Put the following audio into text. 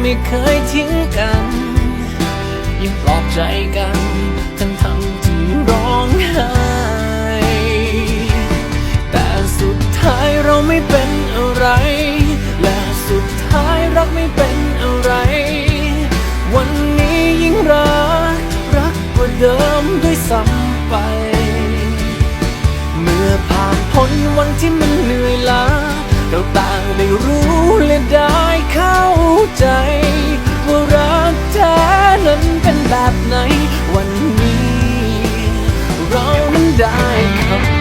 ไม่เคยทิ้งกัน ยังปลอบใจกันทั้งทั้งที่ร้องไห้แต่สุดท้ายเราไม่เป็นอะไร ใจ ว่ารักแท้นั้นเป็นแบบไหน วันนี้ เรานั้นได้